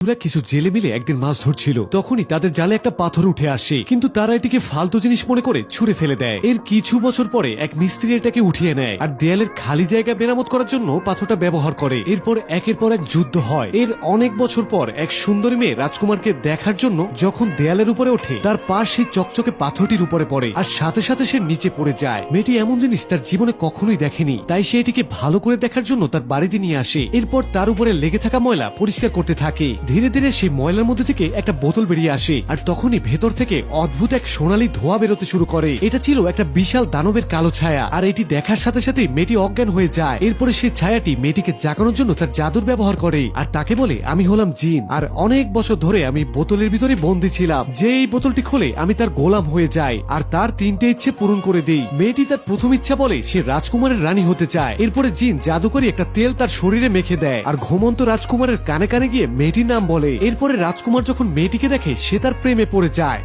ওরা কিছু জেলে মিলে একদিন মাছ ধরছিল। তখনই তাদের জালে একটা পাথর উঠে আসে। কিন্তু তারা এটিকে ফালতু জিনিস মনে করে ছুঁড়ে ফেলে দেয়। এর কিছু বছর পরে এক মিস্ত্রি এটাকে উঠিয়ে নেয় আর দেয়ালের খালি জায়গা মেরামত করার জন্য পাথরটা ব্যবহার করে। এরপর একের পর এক যুদ্ধ হয়। এর অনেক বছর পর এক সুন্দরী মেয়ে রাজকুমারকে দেখার জন্য যখন দেয়ালের উপরে ওঠে, তার পা সেই চকচকে পাথরটির উপরে পড়ে আর সাথে সাথে সে নিচে পড়ে যায়। মেয়েটি এমন জিনিস তার জীবনে কখনোই দেখেনি, তাই সে এটিকে ভালো করে দেখার জন্য তার বাড়িতে নিয়ে আসে। এরপর তার উপরে লেগে থাকা ময়লা পরিষ্কার করতে থাকে। ধীরে ধীরে সেই ময়লার মধ্যে থেকে একটা বোতল বেরিয়ে আসে, আর তখনই ভেতর থেকে অদ্ভুত এক সোনালী ধোয়া বেরোতে শুরু করে। এটা ছিল একটা বিশাল দানবের কালো ছায়া, আর এটি দেখার সাথে সাথে মেয়েটি অজ্ঞান হয়ে যায়। এরপরে সেই ছায়াটি মেয়েটিকে জাগানোর জন্য তার জাদুর ব্যবহার করে, আর তাকে বলে, আমি হলাম জিন। আর অনেক বছর ধরে আমি বোতলের ভিতরে বন্দি ছিলাম, যে এই বোতলটি খোলে আমি তার গোলাম হয়ে যাই, আর তার তিনটে ইচ্ছে পূরণ করে দিই। মেয়েটি তার প্রথম ইচ্ছা বলে সে রাজকুমারের রানী হতে চায়। এরপরে জিন জাদু করে একটা তেল তার শরীরে মেখে দেয়, আর ঘুমন্ত রাজকুমারের কানে কানে গিয়ে মেয়েটির নাম বলে। এরপরে রাজকুমার যখন মেয়েটিকে দেখে সে তার প্রেমে পড়ে যায়।